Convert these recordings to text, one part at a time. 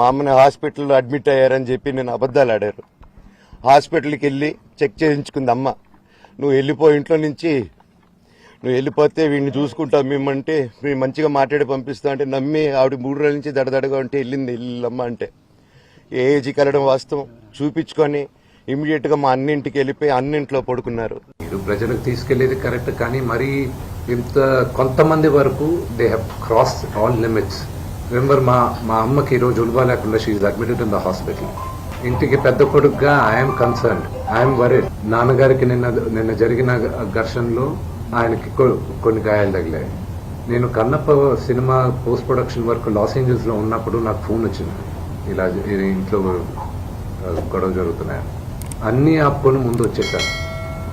మా హాస్పిటల్లో అడ్మిట్ అయ్యారని చెప్పి నేను అబద్ధాలు ఆడారు. హాస్పిటల్కి వెళ్ళి చెక్ చేయించుకుంది అమ్మ. నువ్వు వెళ్ళిపో ఇంట్లో నుంచి. నువ్వు వెళ్ళిపోతే వీడిని చూసుకుంటావు మేమంటే మేము మంచిగా మాట్లాడి పంపిస్తా అంటే నమ్మి ఆవిడ మూడు రోజుల నుంచి దడదడగా ఉంటే వెళ్ళింది వెళ్ళమ్మ అంటే. ఏజీ కలడం వాస్తవం? చూపించుకొని ఇమీడియట్గా మా అన్నింటికి వెళ్ళిపోయి అన్నింట్లో పడుకున్నారు. మీరు ప్రజలకు తీసుకెళ్ళేది కరెక్ట్ కానీ మరి ఇంత కొంతమంది వరకు they have cross all limits remember మా మా అమ్మకి ఈరోజు ఉల్వా లేకుండా she admitted in the hospital ఇంటికి పెద్ద కొడుకుగా ఐఎమ్ కన్సర్న్ ఐఎమ్ వరీడ్ నాన్నగారికి నిన్న నిన్న జరిగిన ఘర్షణలో ఆయనకి కొన్ని గాయాలు తగిలాయి. నేను Kannappa cinema post production work loss ఏంజల్స్లో ఉన్నప్పుడు నాకు ఫోన్ వచ్చింది. ఇలా ఇంట్లో గొడవ జరుగుతున్నాయి. అన్ని ఆపుకొని ముందు వచ్చేసాను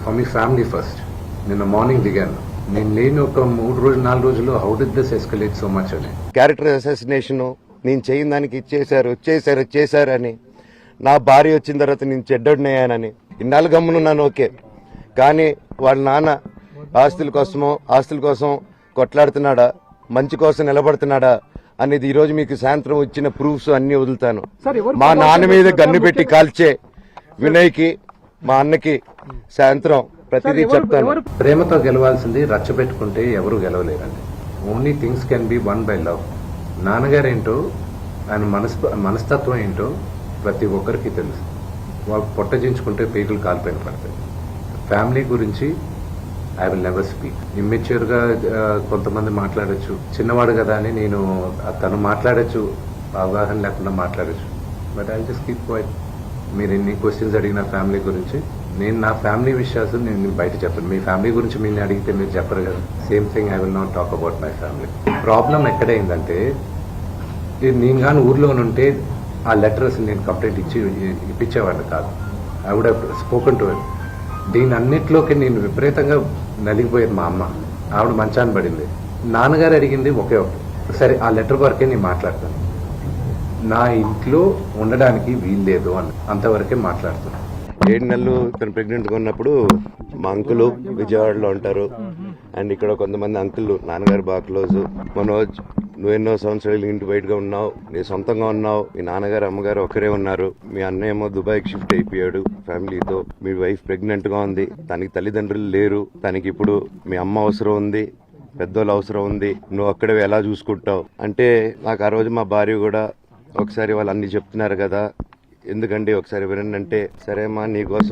ఫర్ మీ ఫ్యామిలీ ఫస్ట్ నిన్న మార్నింగ్ దిగాను. నేను లేని ఒక మూడు రోజులు నాలుగు రోజులు how did this escalate so much అని. క్యారెక్టర్ అసాసినేషన్ నేను చేయని దానికి ఇచ్చేశారు చేశారు చేశారని నా భార్య వచ్చిన తర్వాత నేను చెడ్డడినయ్యానని. ఇన్నాళ్ళు గమ్మునున్నాను ఓకే. కానీ వాళ్ళ నాన్న ఆస్తుల కోసమో ఆస్తుల కోసం కొట్లాడుతున్నాడా మంచి కోసం నిలబడుతున్నాడా అనేది ఈ రోజు మీకు సాయంత్రం వచ్చిన ప్రూఫ్స్ అన్ని వదులుతాను. మా నాన్న మీద గన్ను పెట్టి కాల్చే వినయ్కి మా అన్నకి సాయంత్రం ప్రతిదీ చెప్తాను. ప్రేమతో గెలవాల్సింది రచ్చబెట్టుకుంటే ఎవరు గెలవలేరండి. Only things can be won by love నాన్నగారు ఏంటో ఆయన మనస్ మనస్తత్వం ఏంటో ప్రతి ఒక్కరికి తెలుసు. వాళ్ళు పొట్టజించుకుంటే పీకులు కాలిపోయిన పడతాయి ఫ్యామిలీ గురించి ఐ విల్ నెవర్ స్పీక్ ఇమ్మెచ్యూర్గా ఆ, కొంతమంది మాట్లాడొచ్చు. చిన్నవాడు కదా అని నేను తను మాట్లాడొచ్చు. అవగాహన లేకుండా మాట్లాడొచ్చు. But I just keep quiet మీరు ఎన్ని క్వశ్చన్స్ అడిగిన ఫ్యామిలీ గురించి నేను నా ఫ్యామిలీ విషయాలు నేను బయట చెప్పను. మీ ఫ్యామిలీ గురించి మీరు అడిగితే మీరు చెప్పరు కదా. Same thing I will not talk about my family problem ఎక్కడైందంటే నేను కానీ ఊర్లో ఉంటే ఆ లెటర్స్ నేను కంప్లైంట్ ఇచ్చి ఇప్పించేవాడిని కాదు. ఐ వుడ్ స్పోకన్ టు దీని అన్నిట్లోకి నేను విపరీతంగా నలిగిపోయేది మా అమ్మ. ఆవిడ మంచాన్ని పడింది. నాన్నగారు అడిగింది ఒకే ఒకటి. సరే ఆ లెటర్ వరకే నేను మాట్లాడతాను. నా ఇంట్లో ఉండడానికి వీలు లేదు అని అంతవరకే మాట్లాడుతున్నాను. ఏడు నెలలు తను ప్రెగ్నెంట్గా ఉన్నప్పుడు మా అంకులు విజయవాడలో ఉంటారు. అండ్ ఇక్కడ కొంతమంది అంకులు నాన్నగారు బాగా క్లోజ్ మనోజ్ నువ్వు ఎన్నో సంవత్సరాలు ఇంటి బయటగా ఉన్నావు. నీ సొంతంగా ఉన్నావు. మీ నాన్నగారు అమ్మగారు ఒకరే ఉన్నారు. మీ అన్నయ్య ఏమో దుబాయ్కి షిఫ్ట్ అయిపోయాడు ఫ్యామిలీతో. మీ వైఫ్ ప్రెగ్నెంట్గా ఉంది. తనకి తల్లిదండ్రులు లేరు. తనకి ఇప్పుడు మీ అమ్మ అవసరం ఉంది. పెద్దోళ్ళు అవసరం ఉంది. నువ్వు అక్కడే ఎలా చూసుకుంటావు? అంటే నాకు ఆ రోజు మా భార్య కూడా ఒకసారి వాళ్ళు అన్ని చెప్తున్నారు కదా. ఎందుకండి ఒకసారి వినండి అంటే సరే అమ్మా నీకోసం